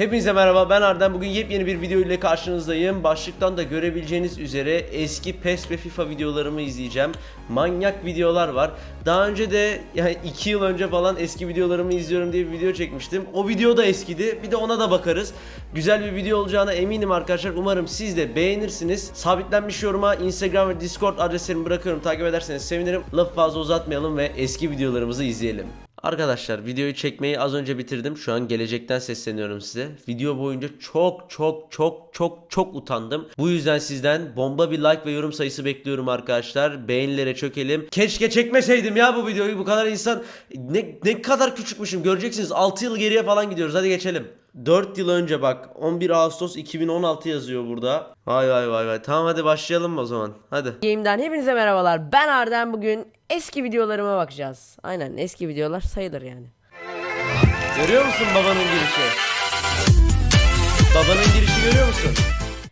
Hepinize merhaba ben Arden. Bugün yepyeni bir video ile karşınızdayım. Başlıktan da görebileceğiniz üzere eski PES ve FIFA videolarımı izleyeceğim. Manyak videolar var. Daha önce de yani 2 yıl önce falan eski videolarımı izliyorum diye bir video çekmiştim. O video da eskidi. Bir de ona da bakarız. Güzel bir video olacağına eminim arkadaşlar. Umarım siz de beğenirsiniz. Sabitlenmiş yoruma Instagram ve Discord adreslerimi bırakıyorum. Takip ederseniz sevinirim. Lafı fazla uzatmayalım ve eski videolarımızı izleyelim Arkadaşlar videoyu çekmeyi az önce bitirdim. Şu an gelecekten sesleniyorum size. Video boyunca çok çok çok çok çok utandım. Bu yüzden sizden bomba bir like ve yorum sayısı bekliyorum arkadaşlar. Beğenilere çökelim. Keşke çekmeseydim ya bu videoyu. Bu kadar insan ne, ne kadar küçükmüşüm göreceksiniz. 6 yıl geriye falan gidiyoruz. Hadi geçelim. 4 yıl önce bak 11 Ağustos 2016 yazıyor burada. Vay vay vay vay. Tamam hadi başlayalım o zaman? Hadi. Game'den hepinize merhabalar. Ben Arden bugün eski videolarıma bakacağız. Aynen eski videolar sayılır yani. Görüyor musun babanın girişi? Babanın girişi görüyor musun?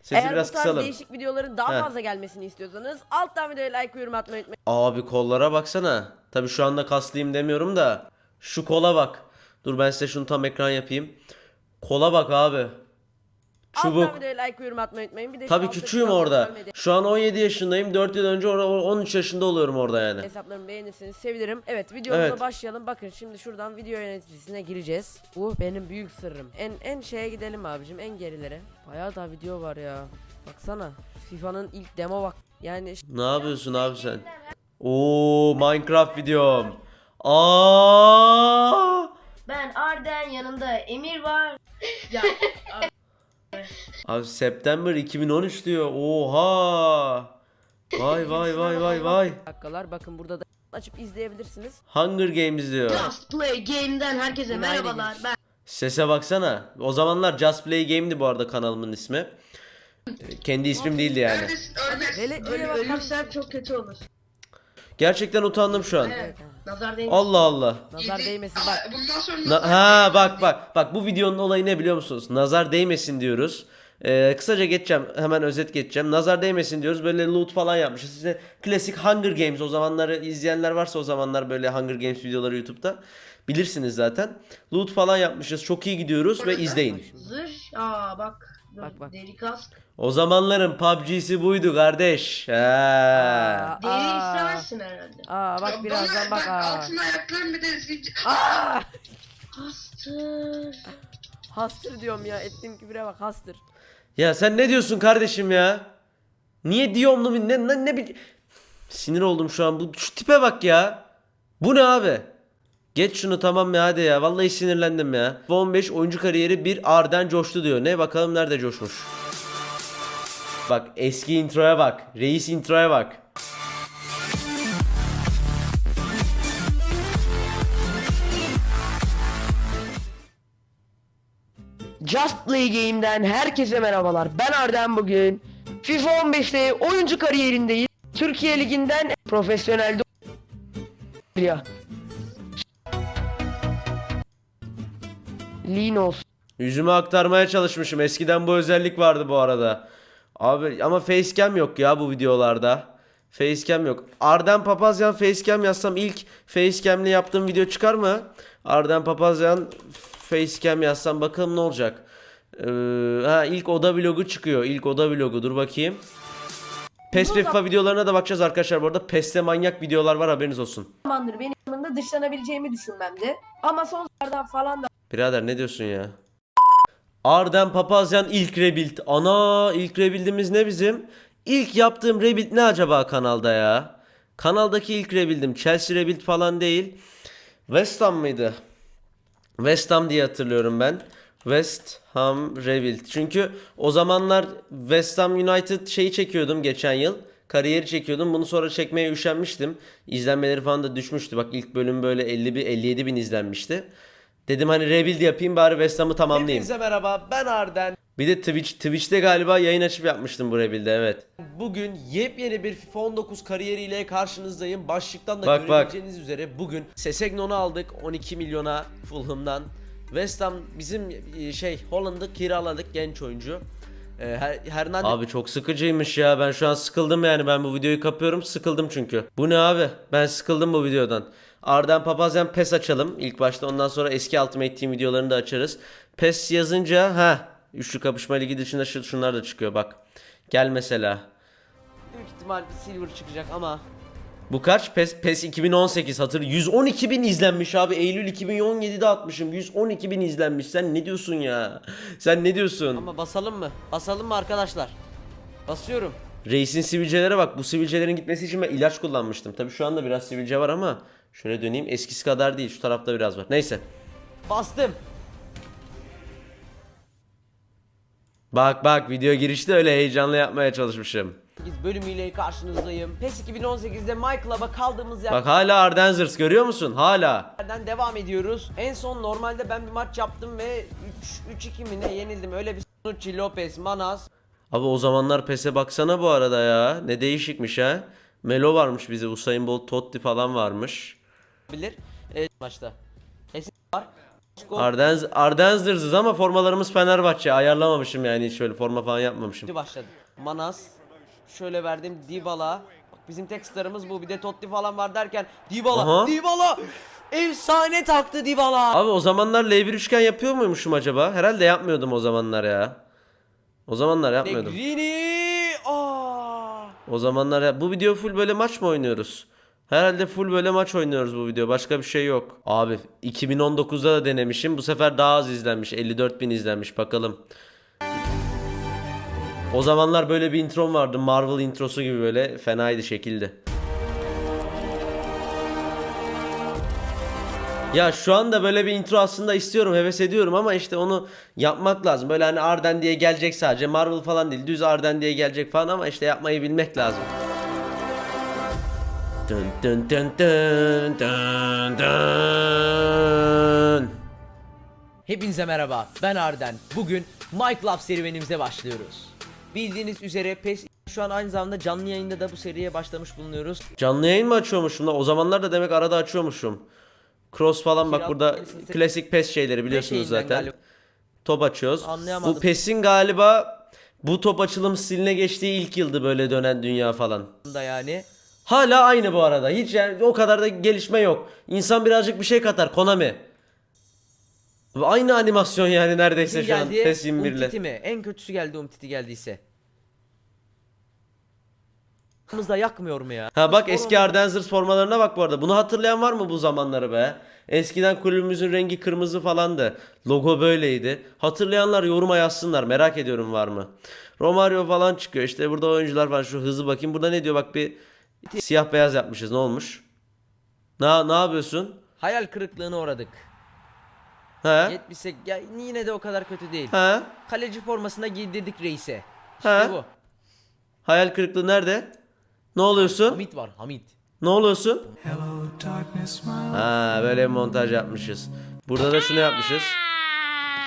Sesi Eğer biraz bu tarz kısalım. değişik videoların daha Heh. fazla gelmesini istiyorsanız alttan videoya like yorum atmayı unutmayın. Abi kollara baksana. Tabi şu anda kaslıyım demiyorum da. Şu kola bak. Dur ben size şunu tam ekran yapayım. Kola bak abi. Çubuk. Alttan videoya like ve yorum atmayı unutmayın. Bir de şu Tabi altta küçüğüm çıkan orada. sosyal medya Şu an 17 yaşındayım. 4 yıl önce or- 13 yaşında oluyorum orada yani. Hesaplarımı beğenirseniz sevinirim. Evet videomuza Evet. başlayalım. Bakın şimdi şuradan video yöneticisine gireceğiz. Bu benim büyük sırrım. En en şeye gidelim abicim en gerilere. Bayağı da video var ya. Baksana. FIFA'nın ilk demo bak. Yani Ne yapıyorsun abi sen? Oo Minecraft videom. Aa! Ben Arden yanında Emir var. Ya Abi September 2013 diyor. Oha! Vay vay vay vay vay. dakikalar bakın burada da açıp izleyebilirsiniz. Hunger Games diyor. Just Play Game'den herkese Yine merhabalar. Ben Sese baksana. O zamanlar Just Play Game'di bu arada kanalımın ismi. Kendi ismim değildi yani. Hele, Öl- hele bak- ölürsem çok kötü olur. Gerçekten utandım şu an. Evet. Nazar değil. Allah Allah. Nazar değmesin bak. Bundan sonra Na- ha bak bak bak bu videonun olayı ne biliyor musunuz? Nazar değmesin diyoruz. Ee, kısaca geçeceğim hemen özet geçeceğim. Nazar değmesin diyoruz böyle loot falan yapmışız. İşte klasik Hunger Games o zamanları izleyenler varsa o zamanlar böyle Hunger Games videoları YouTube'da bilirsiniz zaten. Loot falan yapmışız çok iyi gidiyoruz ve izleyin. Zırh. Aa bak. Bak, bak. Deri kask. O zamanların PUBG'si buydu kardeş. He. Aa, Deri aa, istemezsin herhalde. aa bak Ya birazdan bana- bak aa. altına ayaklarım bir de zincir. Aa! Hastır. Hastır diyorum ya ettiğim küfre bak hastır. Ya sen ne diyorsun kardeşim ya? Niye diyomlu mu? Ne, ne, ne bir... Sinir oldum şu an. Bu şu tipe bak ya. Bu ne abi? Geç şunu tamam ya hadi ya. Vallahi sinirlendim ya. 15 oyuncu kariyeri bir Arden coştu diyor. Ne bakalım nerede coşmuş. Bak eski introya bak. Reis introya bak. Just Play Game'den herkese merhabalar. Ben Arden bugün. FIFA 15'te oyuncu kariyerindeyiz. Türkiye Ligi'nden profesyonelde ya. Lean olsun. Yüzümü aktarmaya çalışmışım. Eskiden bu özellik vardı bu arada. Abi ama facecam yok ya bu videolarda. Facecam yok. Arden Papazyan facecam yazsam ilk facecam'li yaptığım video çıkar mı? Arden Papazyan facecam yazsam bakalım ne olacak. Ee, ha ilk oda vlogu çıkıyor. İlk oda vlogu dur bakayım. PES ve FIFA videolarına da bakacağız arkadaşlar. Bu arada PES'te manyak videolar var haberiniz olsun. zamandır benim yanımda dışlanabileceğimi düşünmemdi. Ama son zamanlardan falan da Birader ne diyorsun ya? Arden Papazyan ilk rebuild. Ana ilk rebuild'imiz ne bizim? İlk yaptığım rebuild ne acaba kanalda ya? Kanaldaki ilk rebuild'im Chelsea rebuild falan değil. West Ham mıydı? West Ham diye hatırlıyorum ben. West Ham Rebuild. Çünkü o zamanlar West Ham United şeyi çekiyordum geçen yıl. Kariyeri çekiyordum. Bunu sonra çekmeye üşenmiştim. İzlenmeleri falan da düşmüştü. Bak ilk bölüm böyle 50 bin, 57 bin izlenmişti. Dedim hani rebuild yapayım bari West Ham'ı tamamlayayım. Hepinize merhaba ben Arden. Bir de Twitch, Twitch'te galiba yayın açıp yapmıştım bu rebuild'e evet. Bugün yepyeni bir FIFA 19 kariyeriyle karşınızdayım. Başlıktan da Bak, bak. görebileceğiniz Görebileceğiniz üzere bugün Sesegnon'u aldık 12 milyona Fulham'dan. West Ham bizim e, şey Holland'ı kiraladık genç oyuncu. E, Her, Hernandez... Abi çok sıkıcıymış ya ben şu an sıkıldım yani ben bu videoyu kapıyorum sıkıldım çünkü. Bu ne abi ben sıkıldım bu videodan. Arden Papazyan PES açalım ilk başta ondan sonra eski Ultimate Team videolarını da açarız. PES yazınca ha üçlü kapışma ligi dışında şu, şunlar da çıkıyor bak. Gel mesela. Büyük ihtimal silver çıkacak ama Bu kaç? PES, PES 2018 hatır 112 bin izlenmiş abi. Eylül 2017'de atmışım. 112 bin izlenmiş. Sen ne diyorsun ya? Sen ne diyorsun? ama basalım mı? Basalım mı arkadaşlar? Basıyorum. Reis'in sivilcelere bak. Bu sivilcelerin gitmesi için ben ilaç kullanmıştım. Tabi şu anda biraz sivilce var ama şöyle döneyim. Eskisi kadar değil. Şu tarafta biraz var. Neyse. Bastım. Bak bak video girişte öyle heyecanlı yapmaya çalışmışım. 8 bölümüyle karşınızdayım. PES 2018'de My Club'a kaldığımız Bak hala Ardenzers görüyor musun? Hala. yerden devam ediyoruz. En son normalde ben bir maç yaptım ve 3 3-2 mi ne yenildim. Öyle bir Nucci, Lopez, Manas Abi o zamanlar PES'e baksana bu arada ya. Ne değişikmiş ha. Melo varmış bize. Usain Bolt, Totti falan varmış. Bilir. E, maçta. Esin var. Ardenz, Ardenzers'ız ama formalarımız Fenerbahçe. Ayarlamamışım yani hiç öyle forma falan yapmamışım. başladı. Manas. Şöyle verdim Dybala. Bak bizim tek starımız bu. Bir de Totti falan var derken Dybala. Aha. Dybala. Efsane taktı Dybala. Abi o zamanlar L1 üçgen yapıyor muymuşum acaba? Herhalde yapmıyordum o zamanlar ya. O zamanlar yapmıyordum. Negrini. Aa. O zamanlar ya. Bu video full böyle maç mı oynuyoruz? Herhalde full böyle maç oynuyoruz bu video. Başka bir şey yok. Abi 2019'da da denemişim. Bu sefer daha az izlenmiş. 54 bin izlenmiş. Bakalım. O zamanlar böyle bir introm vardı. Marvel introsu gibi böyle. Fenaydı şekilde. Ya şu anda böyle bir intro aslında istiyorum, heves ediyorum ama işte onu yapmak lazım. Böyle hani Arden diye gelecek sadece. Marvel falan değil. Düz Arden diye gelecek falan ama işte yapmayı bilmek lazım. Dın dın dın dın dın dın. Hepinize merhaba. Ben Arden. Bugün My Club serüvenimize başlıyoruz. Bildiğiniz üzere PES şu an aynı zamanda canlı yayında da bu seriye başlamış bulunuyoruz. Canlı yayın mı açıyormuşum lan? O zamanlar da demek arada açıyormuşum. Cross falan bak Kiral- burada klasik PES şeyleri biliyorsunuz zaten. galiba. Top açıyoruz. Anlayamadım. Bu PES'in galiba bu top açılım stiline geçtiği ilk yıldı böyle dönen dünya falan. Da yani. Hala aynı bu arada. Hiç yani o kadar da gelişme yok. İnsan birazcık bir şey katar Konami. Aynı animasyon yani neredeyse şu an geldi. PES 21 ile. Umtiti mi? En kötüsü geldi Umtiti geldiyse. Aramızda yakmıyor mu ya? Ha bak eski Ardenzers formalarına bak bu arada. Bunu hatırlayan var mı bu zamanları be? Eskiden kulübümüzün rengi kırmızı falandı. Logo böyleydi. Hatırlayanlar yoruma yazsınlar. Merak ediyorum var mı? Romario falan çıkıyor. İşte burada oyuncular var. Şu hızlı bakayım. Burada ne diyor? Bak bir siyah beyaz yapmışız. Ne olmuş? Ne, ne yapıyorsun? Hayal kırıklığına uğradık. He? 70'e ya yine de o kadar kötü değil. He? Kaleci formasına giydirdik reise. Ha? İşte bu. Hayal kırıklığı nerede? Ne oluyorsun? Hamit var Hamit. Ne oluyorsun? Ha böyle bir montaj yapmışız. Burada da şunu yapmışız.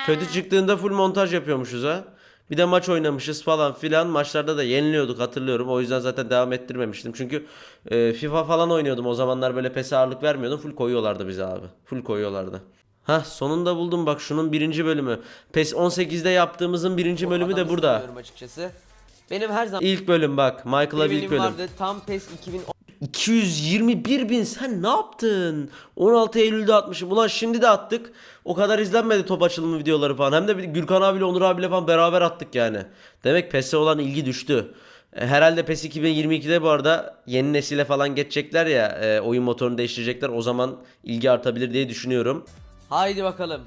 Kötü çıktığında full montaj yapıyormuşuz ha. Bir de maç oynamışız falan filan. Maçlarda da yeniliyorduk hatırlıyorum. O yüzden zaten devam ettirmemiştim. Çünkü e, FIFA falan oynuyordum. O zamanlar böyle PES'e ağırlık vermiyordum. Full koyuyorlardı bize abi. Full koyuyorlardı. Ha sonunda buldum bak şunun birinci bölümü. PES 18'de yaptığımızın birinci bölümü de burada. açıkçası. Benim her zaman İlk bölüm bak. Michael'a ilk benim bölüm. vardı tam PES 2010 221 bin sen ne yaptın? 16 Eylül'de atmışım. Ulan şimdi de attık. O kadar izlenmedi top açılımı videoları falan. Hem de Gürkan abiyle Onur abiyle falan beraber attık yani. Demek PES'e olan ilgi düştü. E, Herhalde PES 2022'de bu arada yeni nesile falan geçecekler ya e, oyun motorunu değiştirecekler o zaman ilgi artabilir diye düşünüyorum. Haydi bakalım.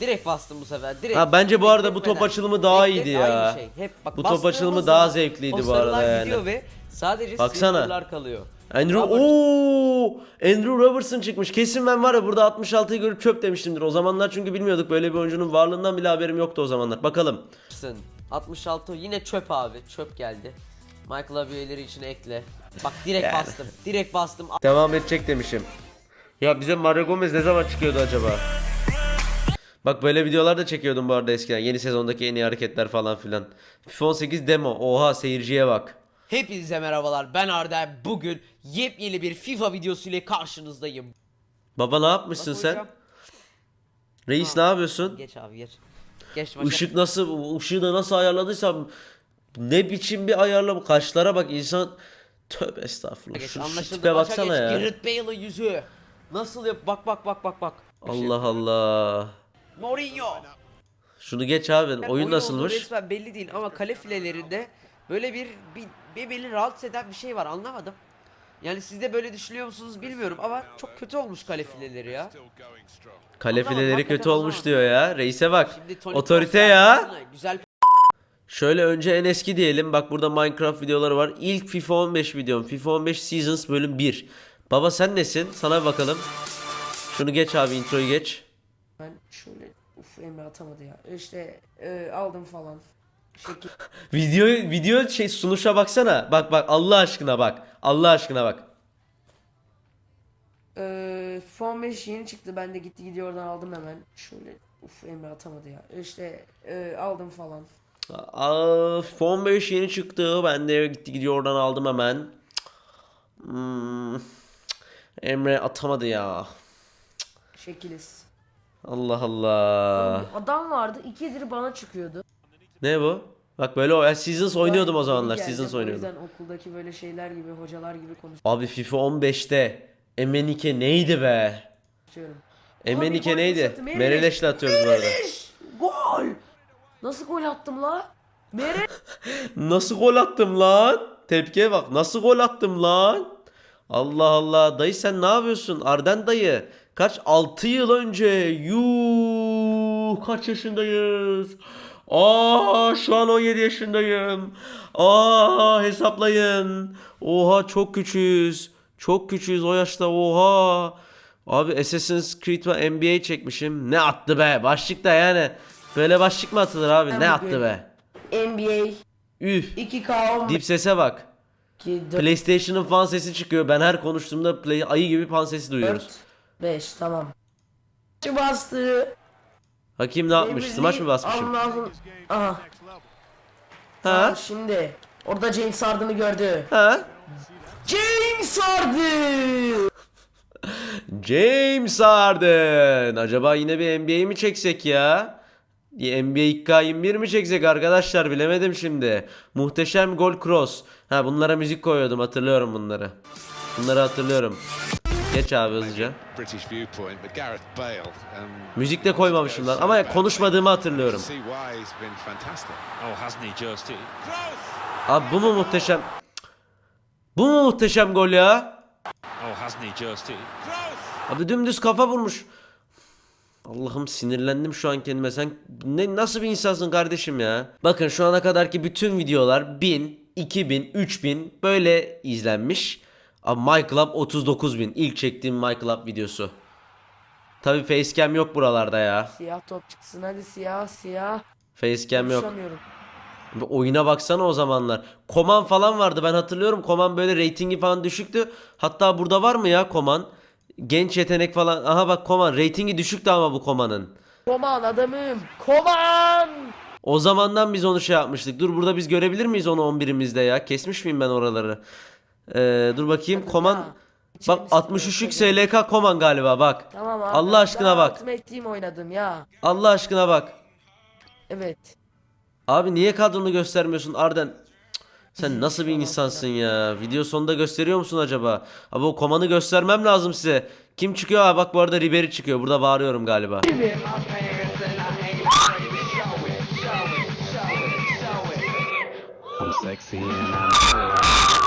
Direkt bastım bu sefer. Direkt. Ha, bence bu arada bu top açılımı daha iyiydi ya. Aynı şey. Hep bak Bu top açılımı daha zevkliydi bu arada yani. gidiyor ve sadece Baksana. kalıyor. Andrew ooo Andrew Robertson çıkmış. Kesin ben var ya burada 66'yı görüp çöp demiştimdir. O zamanlar çünkü bilmiyorduk böyle bir oyuncunun varlığından bile haberim yoktu o zamanlar. Bakalım. Robertson. 66 yine çöp abi. Çöp geldi. Michael üyeleri için ekle. Bak direkt Yani. bastım. Direkt bastım. Devam edecek demişim. Ya bize Mario Gomez ne zaman çıkıyordu acaba? Bak böyle videolar da çekiyordum bu arada eskiden. Yeni sezondaki en iyi hareketler falan filan. FIFA 18 demo. Oha seyirciye bak. Hepinize merhabalar. Ben Arda. Bugün yepyeni bir FIFA videosu ile karşınızdayım. Baba ne yapmışsın Nasıl sen? hocam? Reis ne yapıyorsun? Geç abi geç. Geç başa. Işık nasıl, ışığı da nasıl ayarladıysam ne biçim bir ayarlama. Kaşlara bak insan. Tövbe estağfurullah. Geç. Şu, şu tipe baksana geç. ya. Gareth Bale'ın yüzü. Nasıl yap? Bak bak bak bak bak. Şey Allah Allah. Mourinho. Şunu geç abi. Yani Oyun olduğu nasılmış? resmen belli değil ama kale filelerinde böyle bir, bir, bir beni rahatsız eden bir şey var anlamadım. Yani siz de böyle düşünüyor musunuz bilmiyorum ama çok kötü olmuş kale fileleri ya. Kale Anlamadım, fileleri hakikaten kötü olmuş anlamadım. diyor ya. Reise bak. Şimdi Otorite ya. Güzel Şöyle önce en eski diyelim. Bak burada Minecraft videoları var. İlk FIFA 15 videom. FIFA 15 Seasons bölüm 1. Baba sen nesin? Sana bir bakalım. Şunu geç abi introyu geç. Ben şöyle uf Emre atamadı ya. İşte e, aldım falan. Şekil. Video video şey sunuşa baksana. Bak bak Allah aşkına bak. Allah aşkına bak. Eee Fon 5 yeni çıktı. Ben de gitti gidiyor oradan aldım hemen. Şöyle uf Emre atamadı ya. İşte e, aldım falan. Aa, FIFA 15 yeni çıktı. Ben de gitti gidiyor oradan aldım hemen. Hmm. Emre atamadı ya. Şekiliz. Allah Allah. Adam vardı. ikidir bana çıkıyordu. Ne bu? Bak böyle o. Seasons oynuyordum o zamanlar. geldim, Seasons O oynuyordum. yüzden okuldaki böyle şeyler gibi hocalar gibi Abi FIFA 15'te Emenike neydi be? Emenike neydi? Mereleş'le atıyoruz bu arada. Gol! Nasıl gol attım la? Mere Nasıl gol attım lan? Tepkiye bak. Nasıl gol attım lan? Allah Allah. Dayı sen ne yapıyorsun? Arden dayı. Kaç? 6 yıl önce. Yuh. Kaç yaşındayız? Aa şu an 17 yaşındayım. Aa hesaplayın. Oha çok küçüğüz. Çok küçüğüz o yaşta oha. Abi Assassin's Creed ve NBA çekmişim. Ne attı be? Başlıkta yani. Böyle başlık mı atılır abi? Ne attı be? NBA Üf. 2K Dip sese bak. 12 PlayStation'ın fan sesi çıkıyor. Ben her konuştuğumda play, ayı gibi fan sesi duyuyoruz. 4 5 tamam. Bastı. Hakim ne yapmış? Smaç mı basmışım? Allah'ım. Aha. Ha? Tamam, şimdi. Orada James Harden'ı gördü. Ha? James Harden! James Harden. Acaba yine bir NBA mi çeksek ya? Bir NBA 2K21 mi çeksek arkadaşlar bilemedim şimdi. Muhteşem gol cross. Ha bunlara müzik koyuyordum hatırlıyorum bunları. Bunları hatırlıyorum. Geç abi hızlıca. Müzik de koymamışım lan ama konuşmadığımı hatırlıyorum. Oh, Abi bu mu muhteşem? Bu mu muhteşem gol ya? oh, Abi dümdüz kafa vurmuş. Allah'ım sinirlendim şu an kendime. Sen ne nasıl bir insansın kardeşim ya? Bakın şu ana kadarki bütün videolar 1000, 2000, 3000 böyle izlenmiş. Ama MyClub 39000 ilk çektiğim MyClub videosu. Tabi facecam yok buralarda ya. Siyah top çıksın hadi siyah siyah. Facecam yok. Bir Oyuna baksana o zamanlar. Koman falan vardı ben hatırlıyorum. Koman böyle reytingi falan düşüktü. Hatta burada var mı ya Koman? Genç yetenek falan. Aha bak Koman reytingi düşüktü ama bu Koman'ın. Koman adamım. Koman! O zamandan biz onu şey yapmıştık. Dur burada biz görebilir miyiz onu 11'imizde ya? Kesmiş miyim ben oraları? Ee, dur bakayım Koman. Bak 63'lük SLK Koman galiba bak. Tamam abi. Allah aşkına bak. Ultimate Team oynadım ya. Allah aşkına bak. Evet. Abi niye kadronu göstermiyorsun Arden? Cık, Sen nasıl bir insansın ya? Video sonunda gösteriyor musun acaba? Abi o komanı göstermem lazım size. Kim çıkıyor? Ha bak bu arada Ribery çıkıyor. Burada bağırıyorum galiba. I'm sexy and I'm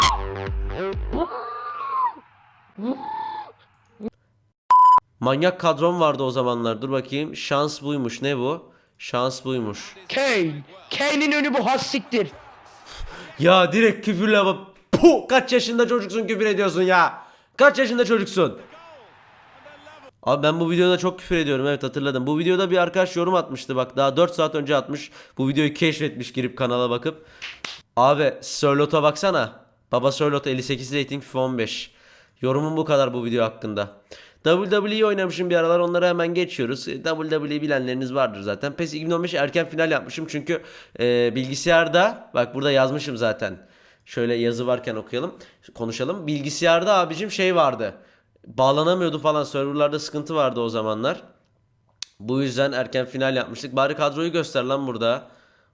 Manyak kadron vardı o zamanlar. Dur bakayım. Şans buymuş. Ne bu? Şans buymuş. Kane. Kane'in önü bu hassiktir. Ya direkt küfürle bak. Puh! Kaç yaşında çocuksun küfür ediyorsun ya? Kaç yaşında çocuksun? Abi ben bu videoda çok küfür ediyorum evet hatırladım. Bu videoda bir arkadaş yorum atmıştı bak daha 4 saat önce atmış. Bu videoyu keşfetmiş girip kanala bakıp. Abi Sörlot'a baksana. Baba Sörlot 58 rating FIFA 15. Yorumum bu kadar bu video hakkında. WWE oynamışım bir aralar onları hemen geçiyoruz. E, WWE bilenleriniz vardır zaten. PES 2015 erken final yapmışım çünkü e, bilgisayarda bak burada yazmışım zaten. Şöyle yazı varken okuyalım konuşalım. Bilgisayarda abicim şey vardı. Bağlanamıyordu falan serverlarda sıkıntı vardı o zamanlar. Bu yüzden erken final yapmıştık. Bari kadroyu göster lan burada.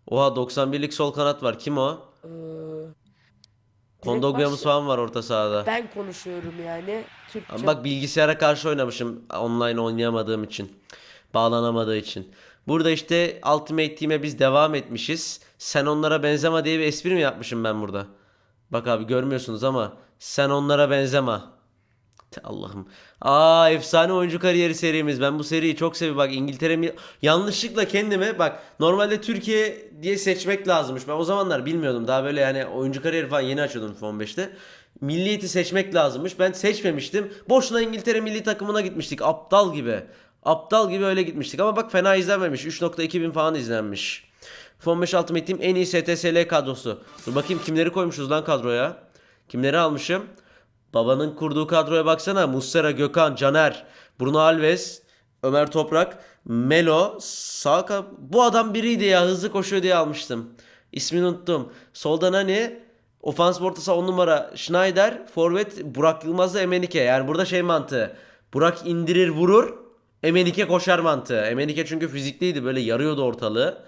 Oha 91'lik sol kanat var. Kim o? Kondogbuyamız başla- falan var orta sahada. ben konuşuyorum yani. Türkçe. Ama bak bilgisayara karşı oynamışım online oynayamadığım için. Bağlanamadığı için. Burada işte Ultimate Team'e biz devam etmişiz. Sen onlara benzeme diye bir espri mi yapmışım ben burada? Bak abi görmüyorsunuz ama sen onlara benzeme. Allah'ım. Aa efsane oyuncu kariyeri serimiz. Ben bu seriyi çok seviyorum. Bak İngiltere mi... Yanlışlıkla kendime bak normalde Türkiye diye seçmek lazımmış. Ben o zamanlar bilmiyordum. Daha böyle yani oyuncu kariyeri falan yeni açıyordum FIFA 15'te. Milliyeti seçmek lazımmış. Ben seçmemiştim. Boşuna İngiltere milli takımına gitmiştik. Aptal gibi. Aptal gibi öyle gitmiştik. Ama bak fena izlenmemiş. 3.2 bin falan izlenmiş. FIFA 15 Ultimate Team en iyi STSL kadrosu. Dur bakayım kimleri koymuşuz lan kadroya. Kimleri almışım? Babanın kurduğu kadroya baksana. Muslera, Gökhan, Caner, Bruno Alves, Ömer Toprak, Melo, Saka. Bu adam biriydi ya. Hızlı koşuyor diye almıştım. İsmini unuttum. Soldan hani ofans ortası 10 numara Schneider, forvet Burak Yılmaz da Emenike. Yani burada şey mantığı. Burak indirir vurur. Emenike koşar mantığı. Emenike çünkü fizikliydi böyle yarıyordu ortalığı.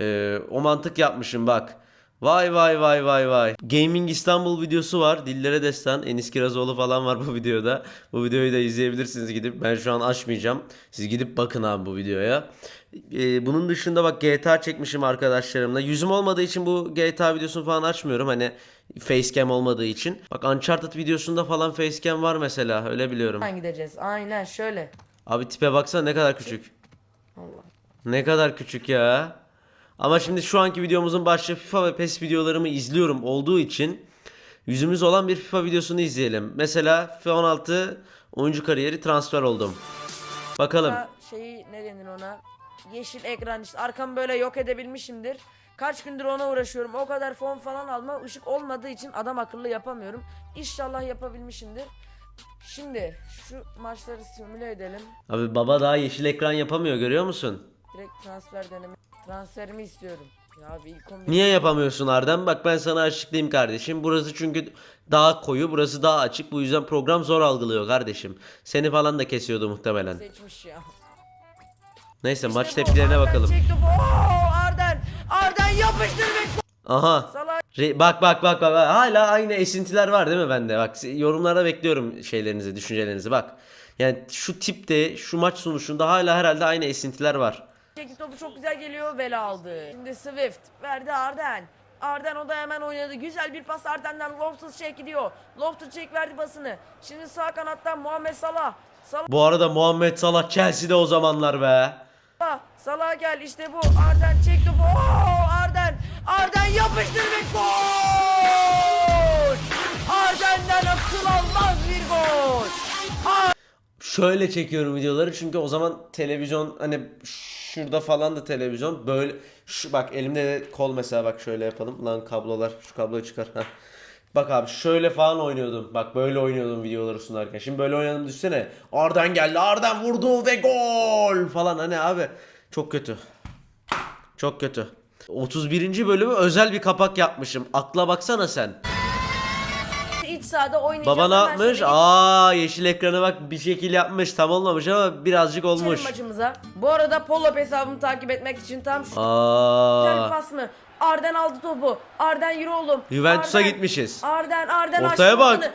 Ee, o mantık yapmışım bak. Vay vay vay vay vay. Gaming İstanbul videosu var. Dillere destan. Enis Kirazoğlu falan var bu videoda. Bu videoyu da izleyebilirsiniz gidip. Ben şu an açmayacağım. Siz gidip bakın abi bu videoya. Ee, bunun dışında bak GTA çekmişim arkadaşlarımla. Yüzüm olmadığı için bu GTA videosunu falan açmıyorum. Hani facecam olmadığı için. Bak Uncharted videosunda falan facecam var mesela. Öyle biliyorum. gideceğiz. Aynen şöyle. Abi tipe baksana ne kadar küçük. Allah. Ne kadar küçük ya. Ama şimdi şu anki videomuzun başlığı FIFA ve PES videolarımı izliyorum olduğu için yüzümüz olan bir FIFA videosunu izleyelim. Mesela FIFA 16 oyuncu kariyeri transfer oldum. Bakalım. Şeyi ne denir ona? Yeşil ekran işte arkamı böyle yok edebilmişimdir. Kaç gündür ona uğraşıyorum. O kadar fon falan alma ışık olmadığı için adam akıllı yapamıyorum. İnşallah yapabilmişimdir. Şimdi şu maçları simüle edelim. Abi baba daha yeşil ekran yapamıyor görüyor musun? Direkt transfer deneme. Transferimi istiyorum. Ya abi ilk 11 Niye yapamıyorsun Arden? Bak ben sana açıklayayım kardeşim. Burası çünkü daha koyu, burası daha açık. Bu yüzden program zor algılıyor kardeşim. Seni falan da kesiyordu muhtemelen. seçmiş ya. Neyse İşte maç bu, tepkilerine Arden bakalım. çekti bu. Oo, Arden! Arden yapıştır ve Aha. Re- bak bak bak bak hala aynı esintiler var değil mi bende? Bak yorumlara bekliyorum şeylerinizi, düşüncelerinizi bak. Yani şu tipte, şu maç sonuçunda hala herhalde aynı esintiler var. Çekti topu çok güzel geliyor. Vela aldı. Şimdi Swift verdi Arden. Arden o da hemen oynadı. Güzel bir pas Arden'den Loftus Cheek gidiyor. Loftus Cheek verdi basını. Şimdi sağ kanattan Muhammed Salah. Salah Bu arada Muhammed Salah Chelsea'de o zamanlar be. Salah gel işte bu. Arden çek topu. Oo, Arden. Arden yapıştır ve gol. Arden'den akıl almaz bir gol. Şöyle çekiyorum videoları çünkü o zaman televizyon hani şurada falan da televizyon böyle şu bak elimde de kol mesela bak şöyle yapalım lan kablolar şu kabloyu çıkar. Bak abi şöyle falan oynuyordum. Bak böyle oynuyordum videoları sunarken. Şimdi böyle oynadım düşsene. Arden geldi. Arden vurdu ve gol falan hani abi. Çok kötü. Çok kötü. 31. bölümü özel bir kapak yapmışım. Akla baksana sen. Sahada oynayacağız. Baba ne Hemen yapmış? şöyle Aa yeşil ekranı bak bir şekil yapmış. Tam olmamış ama birazcık geçelim olmuş. maçımıza. Bu arada Polo hesabımı takip etmek için tam şu Aa. pas mı? Arden aldı topu. Arden yürü oğlum. Juventus'a Arden, gitmişiz. Arden Arden Ortaya açtı bak.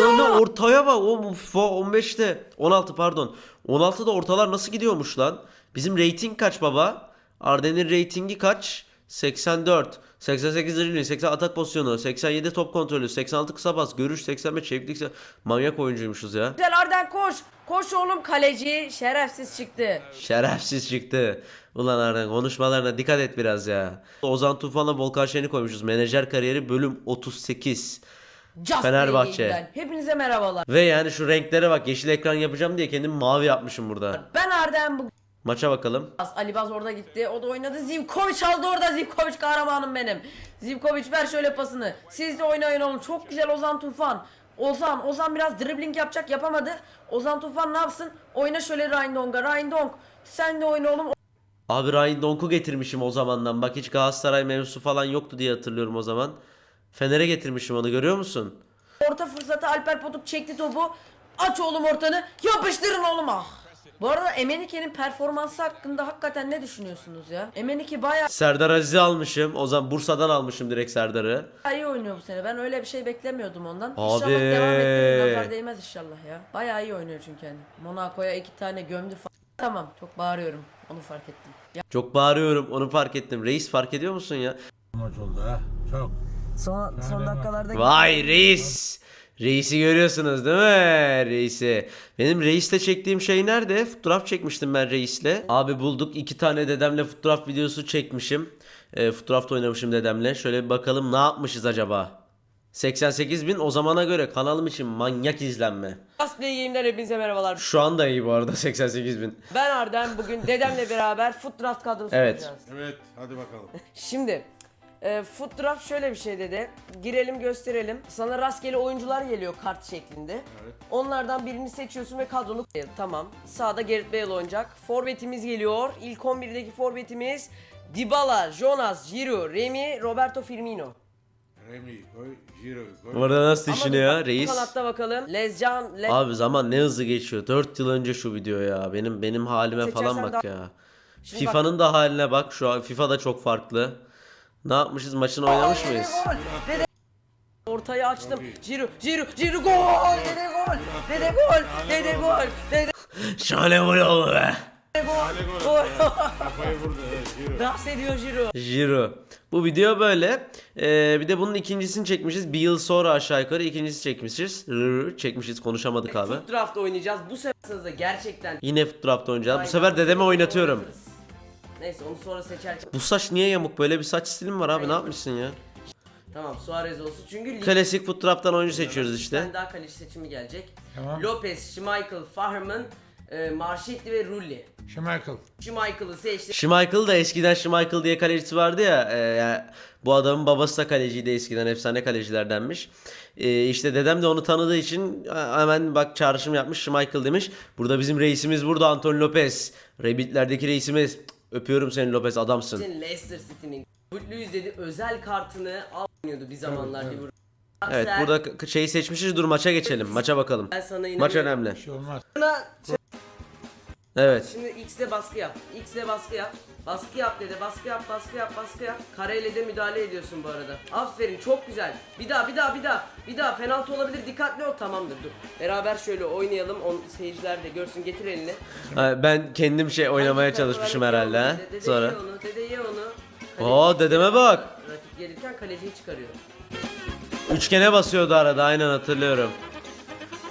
Onun da onu. ortaya bak. O FIFA 15'te 16 pardon. 16'da ortalar nasıl gidiyormuş lan? Bizim rating kaç baba? Arden'in ratingi kaç? 84. 88 dribbling, 80 atak pozisyonu, 87 top kontrolü, 86 kısa pas, görüş, 85 çeviklik. Manyak oyuncuymuşuz ya. Güzel Arden koş. Koş oğlum kaleci şerefsiz çıktı. Şerefsiz çıktı. Ulan Arden konuşmalarına dikkat et biraz ya. Ozan Tufan'la Volkan Şen'i koymuşuz. Menajer kariyeri bölüm 38. Just Fenerbahçe. Hepinize merhabalar. Ve yani şu renklere bak yeşil ekran yapacağım diye kendimi mavi yapmışım burada. Ben Arden bu Maça bakalım. Ali Baz orada gitti. O da oynadı. Zivkovic aldı orada. Zivkovic kahramanım benim. Zivkovic ver şöyle pasını. Siz de oynayın oğlum. Çok güzel Ozan Tufan. Ozan, Ozan biraz dribbling yapacak yapamadı. Ozan Tufan ne yapsın? Oyna şöyle Rindong'a. Rindong sen de oyna oğlum. Abi Ryan Donk'u getirmişim o zamandan. Bak hiç Galatasaray mevzusu falan yoktu diye hatırlıyorum o zaman. Fener'e getirmişim onu görüyor musun? Orta fırsatı Alper Potuk çekti topu. Aç oğlum ortanı. Yapıştırın oğlum ah. Bu arada Emenike'nin performansı hakkında hakikaten ne düşünüyorsunuz ya? Emenike bayağı Serdar Aziz'i almışım. O zaman Bursa'dan almışım direkt Serdar'ı. iyi oynuyor bu sene. Ben öyle bir şey beklemiyordum ondan. Abi. İnşallah devam ettirir. Nazar değmez inşallah ya. Bayağı iyi oynuyor çünkü hani. Monaco'ya iki tane gömdü falan. Tamam çok bağırıyorum. Onu fark ettim. Ya Çok bağırıyorum onu fark ettim. Reis fark ediyor musun ya? son, son dakikalarda Vay reis. Reisi görüyorsunuz değil mi? Reisi. Benim reisle çektiğim şey nerede? Fotoğraf çekmiştim ben reisle. Abi bulduk. iki tane dedemle fotoğraf videosu çekmişim. E, fotoğrafta oynamışım dedemle. Şöyle bir bakalım ne yapmışız acaba? 88 bin o zamana göre kanalım için manyak izlenme. Cosplay Game'den hepinize merhabalar. Şu anda iyi bu arada 88 bin. Ben Arden bugün dedemle beraber Draft kadrosu Evet. kuracağız. Evet, hadi bakalım. Şimdi e, Foot Draft şöyle bir şey dedi. Girelim gösterelim. Sana rastgele oyuncular geliyor kart şeklinde. Onlardan birini seçiyorsun ve kadronu Tamam. Sağda Gareth Bale oynayacak. Forvetimiz geliyor. İlk 11'deki forvetimiz Dybala, Jonas, Giroud, Remy, Roberto Firmino. Remy, koy, Giro, koy. Burada nasıl Ama düşünüyor bu reis? Kanatta bakalım. Lezcan, Le Abi zaman ne hızlı geçiyor. 4 yıl önce şu video ya. Benim benim halime falan Seçersen bak daha- ya. Şimdi FIFA'nın da haline bak. Şu an FIFA da çok farklı. Ne yapmışız? Maçını oynamış mıyız? Dede Ortayı açtım. Giroud, Giroud, Giroud gol! Dede gol! Dede gol! Dede gol! Dede Şahane gol oldu be. gol! Gol! Kafayı vurdu, evet. Dans ediyor Giroud. Giroud. Bu video böyle. Ee, bir de bunun ikincisini çekmişiz. Bir yıl sonra aşağı yukarı ikincisi çekmişiz. Rrr, çekmişiz. Konuşamadık abi. Foot draft oynayacağız. Bu sefer de gerçekten. Yine draft oynayacağız. Bu sefer dedeme oynatıyorum. Neyse onu sonra seçerken. Bu saç niye yamuk? Böyle bir saç stilim var abi. Ne Aynen. yapmışsın ya? Tamam Suarez olsun. Çünkü Klasik foot draft'tan oyuncu seçiyoruz işte. tane daha kaleci seçimi gelecek. Lopez, Schmeichel, Farman, e, Marşitli ve Rulli. Schmeichel. Schmeichel'ı seçti. Schmeichel da eskiden Schmeichel diye kalecisi vardı ya. e, yani bu adamın babası da kaleciydi eskiden efsane kalecilerdenmiş. E, işte dedem de onu tanıdığı için e, hemen bak çağrışım yapmış Schmeichel demiş. Burada bizim reisimiz burada Antonio Lopez. Rebitler'deki reisimiz. Öpüyorum seni Lopez adamsın. Leicester City'nin Luis dedi özel kartını al oynuyordu bir zamanlar Liverpool. Evet Sen- burada k- şeyi seçmişiz dur maça geçelim. Maça bakalım. ben sana inanıyorum. Maç önemli. Bir şey olmaz. Sana- Evet. Şimdi X'le baskı yap. X'le baskı yap. Baskı yap dedi. Baskı yap, baskı yap, baskı yap. Kareyle de müdahale ediyorsun bu arada. Aferin çok güzel. Bir daha, bir daha, bir daha. Bir daha penaltı olabilir. Dikkatli ol. Tamamdır dur. Beraber şöyle oynayalım. On, seyirciler de görsün. Getir elini. Ha, Ben kendim şey oynamaya Hangi çalışmışım tarafı herhalde ha. Dede, dede Sonra. ye onu. Dede ye onu. Kaleci- Oo dedeme bak. Rakip gelirken kaleciyi çıkarıyor. Üçgene basıyordu arada aynen hatırlıyorum.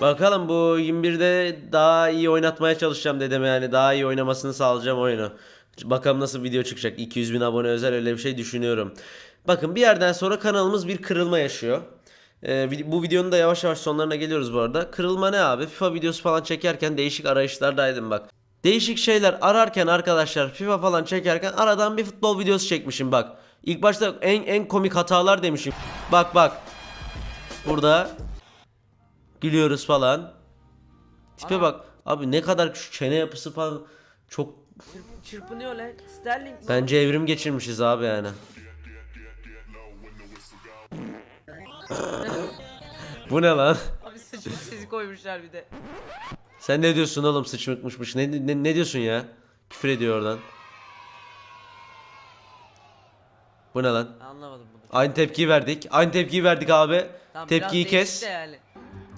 Bakalım bu 21'de daha iyi oynatmaya çalışacağım dedim yani daha iyi oynamasını sağlayacağım oyunu. Bakalım nasıl video çıkacak 200 bin abone özel öyle bir şey düşünüyorum. Bakın bir yerden sonra kanalımız bir kırılma yaşıyor. Ee, bu videonun da yavaş yavaş sonlarına geliyoruz bu arada. Kırılma ne abi? FIFA videosu falan çekerken değişik arayışlardaydım bak. Değişik şeyler ararken arkadaşlar FIFA falan çekerken aradan bir futbol videosu çekmişim bak. İlk başta en en komik hatalar demişim. Bak bak. Burada gülüyoruz falan. Tipe bak. Abi ne kadar şu çene yapısı falan çok Çırpınıyor lan. Sterling. bence evrim geçirmişiz abi yani. Bu ne lan? Abi saçma sesi koymuşlar bir de. Sen ne diyorsun oğlum sıçmıkmışmış. Ne, ne, ne diyorsun ya? Küfür ediyor oradan. Bu ne lan? Anlamadım bunu. Aynı tepkiyi verdik. Aynı tepkiyi verdik abi. Tamam, Tepkiyi kes. de yani.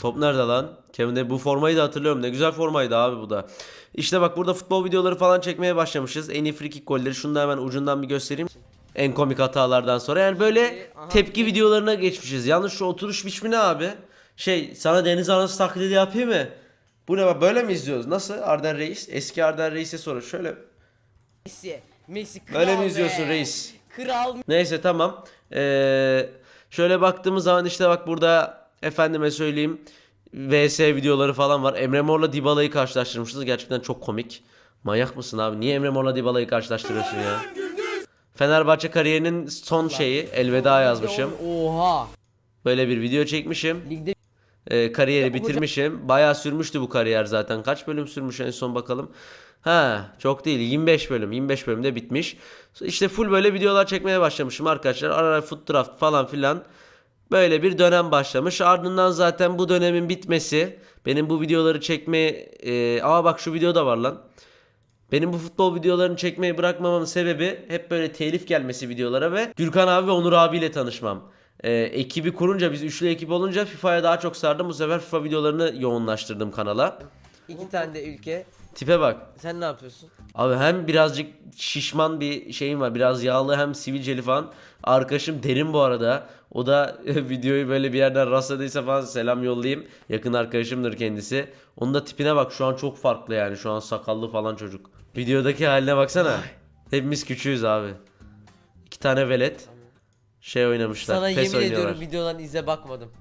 Top nerede lan? Kevin de bu formayı da hatırlıyorum. Ne güzel formaydı abi bu da. İşte bak burada futbol videoları falan çekmeye başlamışız. En iyi free kick golleri. Şunu da hemen ucundan bir göstereyim. En komik hatalardan sonra. Yani böyle tepki videolarına geçmişiz. Yalnız şu oturuş biçimi ne abi? Şey sana deniz anası taklidi yapayım mı? Bu ne bak böyle mi izliyoruz? Nasıl Arden Reis? Eski Arden Reis'e soru. Şöyle. Messi. Messi kral Böyle mi be. izliyorsun reis? Kral Neyse tamam. Ee, şöyle baktığımız zaman işte bak burada efendime söyleyeyim VS videoları falan var. Emre Mor'la Dybala'yı karşılaştırmışız. Gerçekten çok komik. Manyak mısın abi? Niye Emre Mor'la Dybala'yı karşılaştırıyorsun ya? Fenerbahçe kariyerinin son şeyi elveda yazmışım. Oha. Böyle bir video çekmişim. Ligde Ee, kariyeri bitirmişim. Bayağı sürmüştü bu kariyer zaten. Kaç bölüm sürmüş en son bakalım. Ha, çok değil. 25 bölüm. 25 bölümde bitmiş. İşte full böyle videolar çekmeye başlamışım arkadaşlar. Ara ara foot draft falan filan. Böyle bir dönem başlamış. Ardından zaten bu dönemin bitmesi. Benim bu videoları çekme... E, aa bak şu video da var lan. Benim bu futbol videolarını çekmeyi bırakmamamın sebebi hep böyle telif gelmesi videolara ve Gürkan abi ve Onur abiyle tanışmam. Ee, ekibi kurunca biz üçlü ekip olunca FIFA'ya daha çok sardım. Bu sefer FIFA videolarını yoğunlaştırdım kanala. İki tane de ülke. Tipe bak. Sen ne yapıyorsun? Abi hem birazcık şişman bir şeyim var. Biraz yağlı hem sivilceli falan. Arkadaşım derin bu arada. O da videoyu böyle bir yerden rastladıysa falan selam yollayayım. Yakın arkadaşımdır kendisi. Onun da tipine bak şu an çok farklı yani. Şu an sakallı falan çocuk. Videodaki haline baksana. Hepimiz küçüğüz abi. İki tane velet. Şey oynamışlar. Sana PES yemin oynuyorlar. ediyorum videodan izle bakmadım.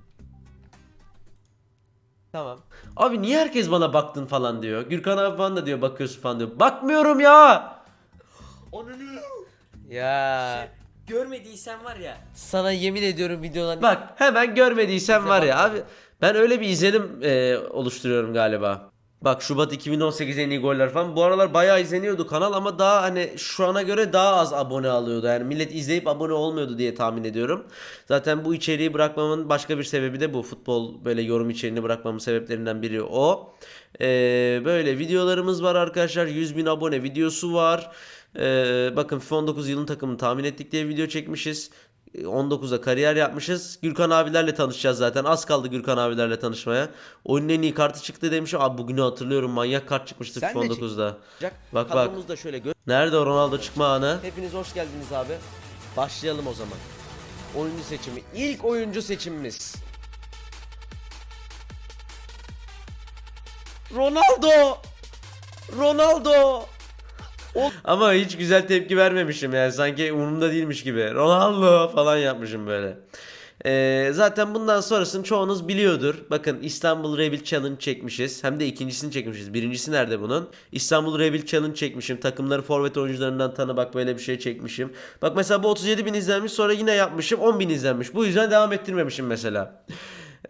Tamam. Abi niye herkes bana baktın falan diyor. Gürkan abi falan da diyor bakıyorsun falan diyor. Bakmıyorum ya. Ya Görmediysen var ya. sana yemin ediyorum videodan Bak hemen görmediysen var ya abi ben öyle bir izlenim e, oluşturuyorum galiba. Bak Şubat 2018 en iyi goller falan. Bu aralar bayağı izleniyordu kanal ama daha hani şu ana göre daha az abone alıyordu. Yani millet izleyip abone olmuyordu diye tahmin ediyorum. Zaten bu içeriği bırakmamın başka bir sebebi de bu. Futbol böyle yorum içeriğini bırakmamın sebeplerinden biri o. E, böyle videolarımız var arkadaşlar. 100 bin abone videosu var. E, bakın FIFA 19 yılın takımını tahmin ettik diye video çekmişiz. 19'da kariyer yapmışız. Gürkan abilerle tanışacağız zaten. Az kaldı Gürkan abilerle tanışmaya. Oyunun en iyi kartı çıktı demişim. Abi bugünü hatırlıyorum. Manyak kart çıkmıştı Sen FIFA de 19'da. Jack, Bak, bak. da şöyle gö- Nerede o Ronaldo çıkma anı? Hepiniz hoş geldiniz abi. Başlayalım o zaman. Oyuncu seçimi. İlk oyuncu seçimimiz. Ronaldo! Ronaldo! Ama hiç güzel tepki vermemişim yani. Sanki umurumda değilmiş gibi. Ronaldo falan yapmışım böyle. Ee, zaten bundan sonrasını çoğunuz biliyordur. Bakın İstanbul Rebuild Challenge çekmişiz. Hem de ikincisini çekmişiz. Birincisi nerede bunun? İstanbul Rebuild Challenge çekmişim. Takımları forvet oyuncularından tanı bak böyle bir şey çekmişim. Bak mesela bu 37 bin izlenmiş sonra yine yapmışım 10 bin izlenmiş. Bu yüzden devam ettirmemişim mesela.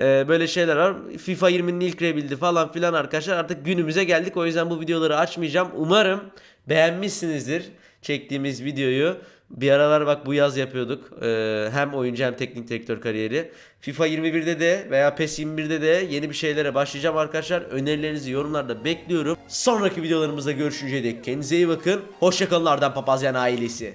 Ee, böyle şeyler var. FIFA 20'nin ilk rebuild'i falan filan arkadaşlar. Artık günümüze geldik. O yüzden bu videoları açmayacağım. Umarım beğenmişsinizdir çektiğimiz videoyu. Bir aralar bak bu yaz yapıyorduk. Ee, hem oyuncu hem teknik direktör kariyeri. FIFA 21'de de veya PES 21'de de yeni bir şeylere başlayacağım arkadaşlar. Önerilerinizi yorumlarda bekliyorum. Sonraki videolarımızda görüşünceye dek kendinize iyi bakın. Hoşçakalın Arden Papazyan ailesi.